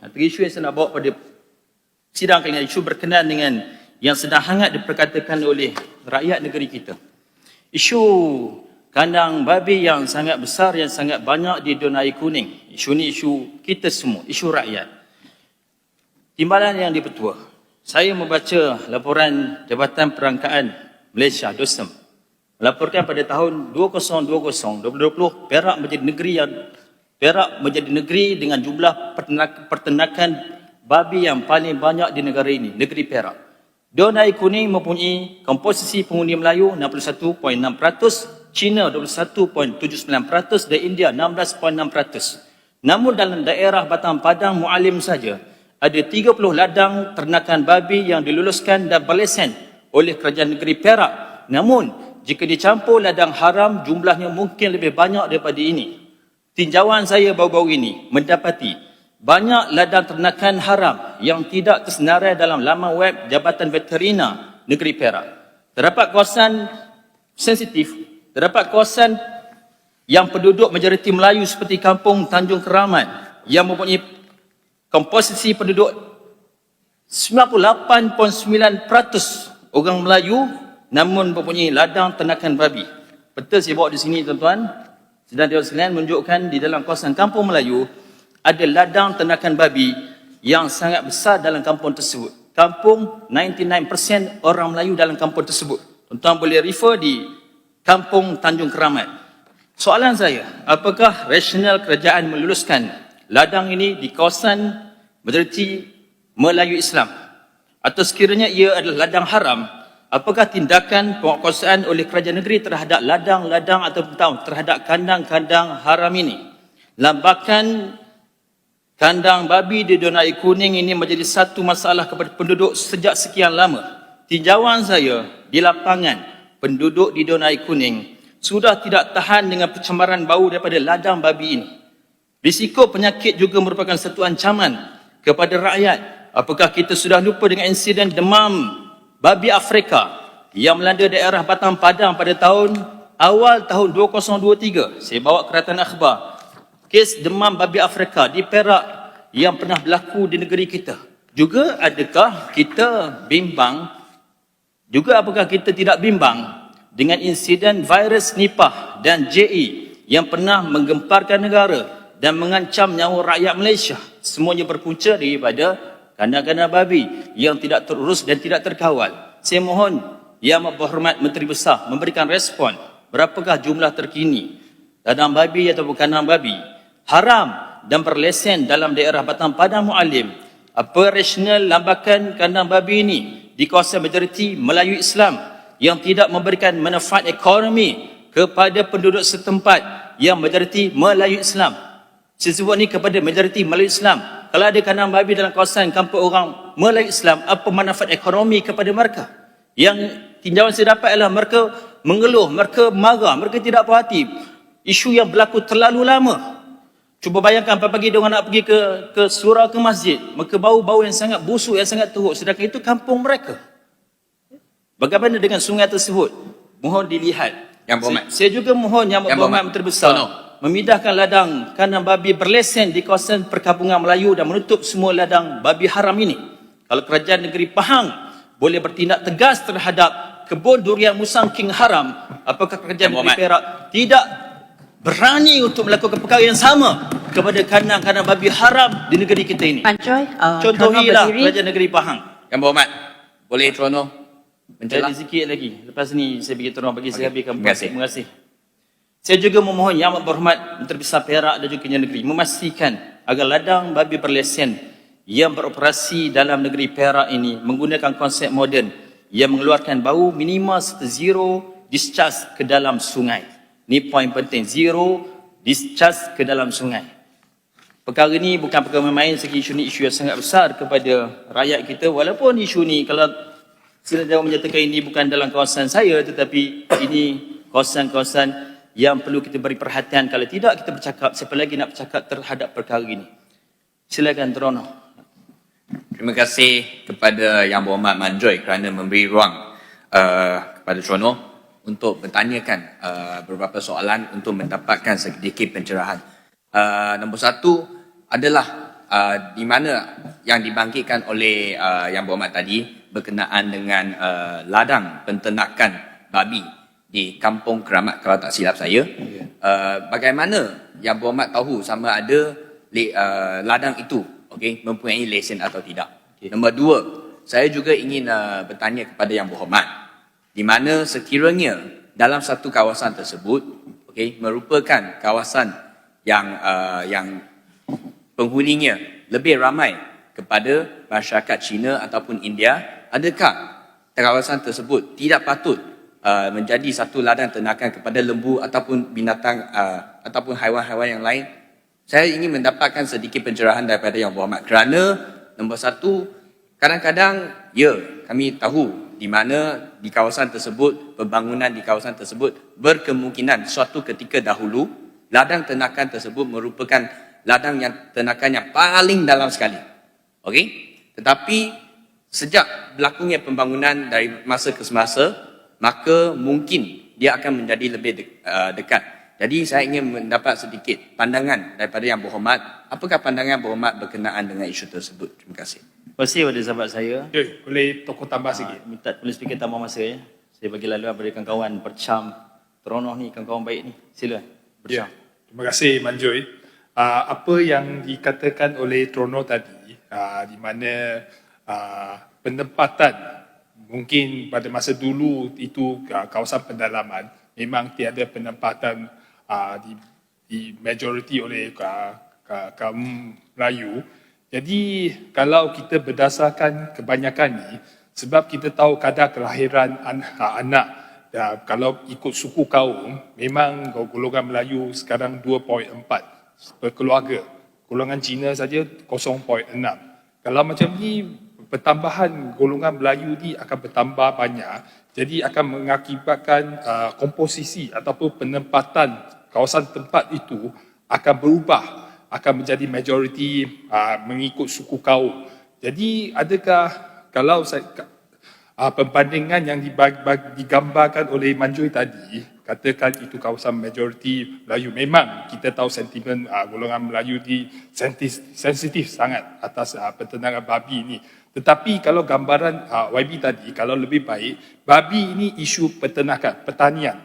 Antara isu yang saya nak bawa pada sidang kali ini isu berkenaan dengan yang sedang hangat diperkatakan oleh rakyat negeri kita. Isu kandang babi yang sangat besar yang sangat banyak di Dun Air Kuning. Isu ni isu kita semua, isu rakyat. Timbalan yang dipertua. Saya membaca laporan Jabatan Perangkaan Malaysia DOSEM melaporkan pada tahun 2020 2020 Perak menjadi negeri yang Perak menjadi negeri dengan jumlah pertenakan, babi yang paling banyak di negara ini, negeri Perak. Don Air Kuning mempunyai komposisi pengundi Melayu 61.6%, China 21.79% dan India 16.6%. Namun dalam daerah Batang Padang Mualim saja ada 30 ladang ternakan babi yang diluluskan dan berlesen oleh kerajaan negeri Perak. Namun jika dicampur ladang haram jumlahnya mungkin lebih banyak daripada ini. Tinjauan saya baru-baru ini mendapati banyak ladang ternakan haram yang tidak tersenarai dalam laman web Jabatan Veterina Negeri Perak. Terdapat kawasan sensitif, terdapat kawasan yang penduduk majoriti Melayu seperti kampung Tanjung Keramat yang mempunyai komposisi penduduk 98.9% orang Melayu namun mempunyai ladang ternakan babi. Betul saya bawa di sini tuan-tuan. Sedang Dewan Sekalian menunjukkan di dalam kawasan kampung Melayu ada ladang ternakan babi yang sangat besar dalam kampung tersebut. Kampung 99% orang Melayu dalam kampung tersebut. Tuan-tuan boleh refer di kampung Tanjung Keramat. Soalan saya, apakah rasional kerajaan meluluskan ladang ini di kawasan majoriti Melayu Islam? Atau sekiranya ia adalah ladang haram, apakah tindakan penguasaan oleh kerajaan negeri terhadap ladang-ladang atau terhadap kandang-kandang haram ini? Lambakan Kandang babi di Dona Air Kuning ini menjadi satu masalah kepada penduduk sejak sekian lama. Tinjauan saya di lapangan, penduduk di Dona Air Kuning sudah tidak tahan dengan pencemaran bau daripada ladang babi ini. Risiko penyakit juga merupakan satu ancaman kepada rakyat. Apakah kita sudah lupa dengan insiden demam babi Afrika yang melanda daerah Batang Padang pada tahun awal tahun 2023. Saya bawa keratan akhbar kes demam babi Afrika di Perak yang pernah berlaku di negeri kita. Juga adakah kita bimbang, juga apakah kita tidak bimbang dengan insiden virus Nipah dan JE yang pernah menggemparkan negara dan mengancam nyawa rakyat Malaysia. Semuanya berpunca daripada kandang-kandang babi yang tidak terurus dan tidak terkawal. Saya mohon Yang Berhormat Menteri Besar memberikan respon berapakah jumlah terkini kandang babi atau kandang babi haram dan berlesen dalam daerah Batang Padang Mualim operasional lambakan kandang babi ini di kawasan majoriti Melayu Islam yang tidak memberikan manfaat ekonomi kepada penduduk setempat yang majoriti Melayu Islam. Saya sebut ni kepada majoriti Melayu Islam. Kalau ada kandang babi dalam kawasan kampung orang Melayu Islam, apa manfaat ekonomi kepada mereka? Yang tinjauan saya dapat adalah mereka mengeluh, mereka marah, mereka tidak puas hati. Isu yang berlaku terlalu lama. Cuba bayangkan pagi-pagi dia orang nak pergi ke ke surau ke masjid, maka bau-bau yang sangat busuk yang sangat teruk sedangkan itu kampung mereka. Bagaimana dengan sungai tersebut? Mohon dilihat. Yang berhormat. Saya, saya juga mohon yang, Yang berhormat berhormat. Menteri Besar Tono. Memindahkan ladang kandang babi berlesen di kawasan perkampungan Melayu dan menutup semua ladang babi haram ini. Kalau kerajaan negeri Pahang boleh bertindak tegas terhadap kebun durian musang king haram, apakah kerajaan negeri. Perak tidak berani untuk melakukan perkara yang sama kepada kandang-kandang babi haram di negeri kita ini. Pan Choi, uh, Contohilah kerajaan negeri Pahang. Yang berhormat, boleh Trono Jadi mencelah. sikit lagi. Lepas ni saya bagi tolong bagi saya Okey. habiskan Terima kasih. Terima kasih. Saya juga memohon Yang Amat Berhormat Menteri Besar Perak dan juga Kerajaan Negeri memastikan agar ladang babi berlesen yang beroperasi dalam negeri Perak ini menggunakan konsep moden yang mengeluarkan bau minimal serta zero discharge ke dalam sungai. Ini poin penting. Zero discharge ke dalam sungai. Perkara ini bukan perkara main-main segi isu ni isu yang sangat besar kepada rakyat kita walaupun isu ni kalau sila jawab menyatakan ini bukan dalam kawasan saya tetapi ini kawasan-kawasan yang perlu kita beri perhatian. Kalau tidak kita bercakap. Siapa lagi nak bercakap terhadap perkara ini? Silakan Terono Terima kasih kepada Yang Berhormat Manjoy kerana memberi ruang uh, kepada Trono untuk bertanyakan uh, beberapa soalan untuk mendapatkan sedikit pencerahan. Uh, nombor satu adalah uh, di mana yang dibangkitkan oleh uh, Yang Berhormat tadi berkenaan dengan uh, ladang penternakan babi di Kampung Keramat kalau tak silap saya. Uh, bagaimana Yang Berhormat tahu sama ada le- uh, ladang itu okay, mempunyai lesen atau tidak. Okey. Nombor dua, saya juga ingin uh, bertanya kepada Yang Berhormat di mana sekiranya dalam satu kawasan tersebut okay, merupakan kawasan yang uh, yang penghuninya lebih ramai kepada masyarakat Cina ataupun India, adakah kawasan tersebut tidak patut uh, menjadi satu ladang ternakan kepada lembu ataupun binatang uh, ataupun haiwan-haiwan yang lain? Saya ingin mendapatkan sedikit pencerahan daripada Yang Berhormat kerana nombor satu, kadang-kadang ya kami tahu di mana di kawasan tersebut, pembangunan di kawasan tersebut berkemungkinan suatu ketika dahulu ladang ternakan tersebut merupakan ladang yang ternakan yang paling dalam sekali. Okey? Tetapi sejak berlakunya pembangunan dari masa ke semasa, maka mungkin dia akan menjadi lebih de, uh, dekat. Jadi saya ingin mendapat sedikit pandangan daripada Yang Berhormat. Apakah pandangan Berhormat berkenaan dengan isu tersebut? Terima kasih. Terima kasih kepada sahabat saya. Ya, boleh tokoh tambah sikit. Ah, minta boleh speaker tambah masa ya. Saya bagi laluan pada kawan-kawan Percam Teronoh ni kawan-kawan baik ni. Sila. Ya, Percam. terima kasih Manjoy. Uh, apa yang dikatakan oleh Trono tadi, uh, di mana uh, penempatan mungkin pada masa dulu itu kawasan pendalaman memang tiada penempatan uh, di, di majoriti oleh uh, ka- kaum Melayu. Jadi kalau kita berdasarkan kebanyakan ni, sebab kita tahu kadar kelahiran an- uh, anak Ya, kalau ikut suku kaum, memang golongan Melayu sekarang 2.4 per keluarga. Golongan Cina saja 0.6. Kalau macam ni, pertambahan golongan Melayu ni akan bertambah banyak. Jadi akan mengakibatkan uh, komposisi ataupun penempatan kawasan tempat itu akan berubah. Akan menjadi majoriti uh, mengikut suku kaum. Jadi adakah kalau saya, uh, perbandingan yang dibag, bag, digambarkan oleh Manjui tadi, katakan itu kawasan majoriti Melayu. Memang kita tahu sentimen uh, golongan Melayu di sentis, sensitif sangat atas uh, penternakan babi ini. Tetapi kalau gambaran uh, YB tadi, kalau lebih baik, babi ini isu peternakan, pertanian.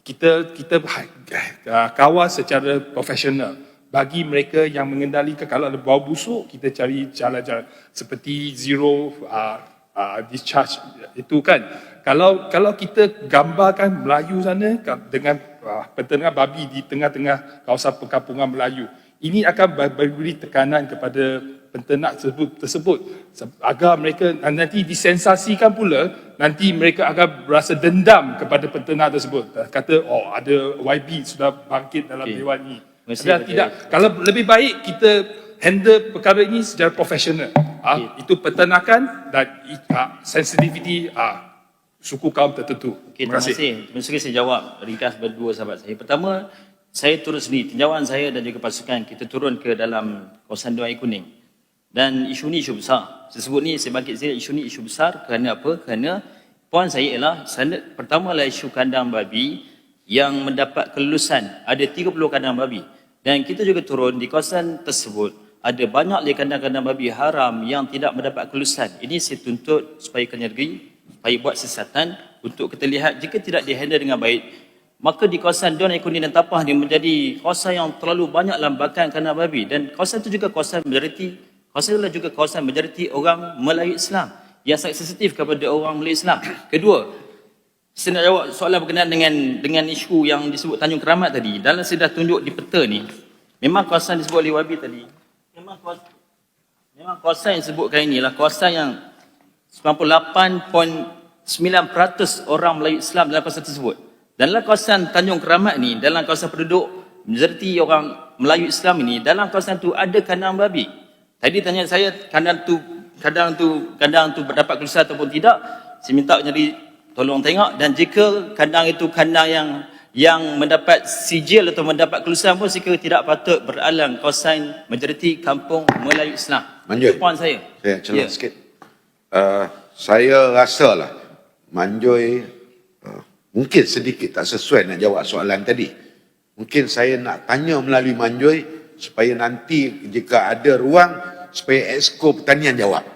Kita kita uh, kawal secara profesional bagi mereka yang mengendalikan kalau ada bau busuk kita cari jalan-jalan seperti zero uh, uh, discharge. Itu kan. Kalau kalau kita gambarkan Melayu sana dengan uh, peternak babi di tengah-tengah kawasan perkampungan Melayu ini akan ber- beri tekanan kepada penternak tersebut, tersebut. Se- agar mereka nanti disensasikan pula nanti mereka akan berasa dendam kepada penternak tersebut. Kata oh ada YB sudah bangkit dalam Okey. dewan ini kepada- tidak? Kalau lebih baik kita handle perkara ini secara profesional. Ah, itu peternakan dan ah, sensitivity ah, suku kaum tertentu. Okey, terima kasih. Terima kasih saya jawab ringkas berdua sahabat saya. Pertama, saya turun sendiri. Tinjauan saya dan juga pasukan kita turun ke dalam kawasan Dua Air Kuning. Dan isu ni isu besar. Saya sebut ni, saya bangkit sini, isu ni isu besar kerana apa? Kerana poin saya ialah, sana, pertama adalah isu kandang babi yang mendapat kelulusan. Ada 30 kandang babi. Dan kita juga turun di kawasan tersebut, ada banyak lagi kandang-kandang babi haram yang tidak mendapat kelulusan. Ini saya tuntut supaya kerana negeri, supaya buat siasatan untuk kita lihat jika tidak dihandle dengan baik, maka di kawasan Don Ekonomi dan Tapah ni menjadi kawasan yang terlalu banyak lambakan kandang babi dan kawasan itu juga kawasan majoriti kawasan itulah juga kawasan majoriti orang Melayu Islam yang sangat sensitif kepada orang Melayu Islam. Kedua, saya nak jawab soalan berkenaan dengan dengan isu yang disebut Tanjung Keramat tadi. Dalam saya dah tunjuk di peta ni, memang kawasan disebut oleh Wabi tadi, memang kawasan, memang kawasan yang disebutkan ini adalah kawasan yang 98.9% orang Melayu Islam dalam kawasan tersebut. Dan dalam kawasan Tanjung Keramat ni, dalam kawasan penduduk majoriti orang Melayu Islam ini, dalam kawasan tu ada kandang babi. Tadi tanya saya kandang tu kandang tu kandang tu berdapat kelulusan ataupun tidak, saya minta jadi tolong tengok dan jika kandang itu kandang yang yang mendapat sijil atau mendapat kelulusan pun kira tidak patut beralang kawasan majoriti kampung Melayu Islam. Manjul. Itu poin saya. Saya celah yeah. sikit. Uh, saya rasalah Manjoy uh, mungkin sedikit tak sesuai nak jawab soalan tadi. Mungkin saya nak tanya melalui Manjoy supaya nanti jika ada ruang supaya Exco Pertanian jawab.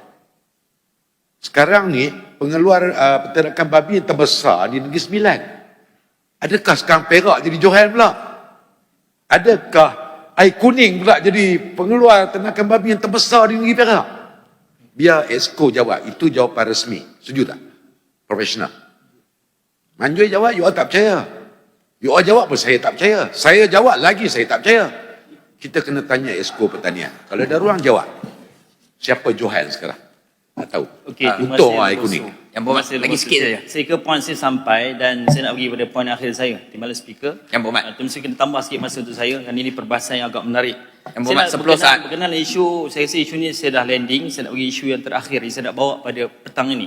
Sekarang ni pengeluar uh, peternakan babi yang terbesar di Negeri Sembilan. Adakah sekarang Perak jadi Johan pula? Adakah air kuning pula jadi pengeluar ternakan babi yang terbesar di Negeri Perak? Biar Exco jawab. Itu jawapan resmi. Setuju tak? Profesional. Manjui jawab, you all tak percaya. You all jawab pun saya tak percaya. Saya jawab lagi saya tak percaya. Kita kena tanya Exco Pertanian. Kalau ada ruang jawab. Siapa Johan sekarang? Tak tahu. Okey, Ah, terima Untung kasih, air kuning. Yang berhormat, lagi sikit saja. Saya ke poin saya sampai dan saya nak pergi pada poin akhir saya. Timbalan speaker. Yang berhormat. Uh, mesti kena tambah sikit masa untuk saya kerana ini perbahasan yang agak menarik. Yang berhormat, 10 berkenaan, saat. Berkenaan isu, saya rasa isu ni saya dah landing, saya nak pergi isu yang terakhir yang saya nak bawa pada petang ini.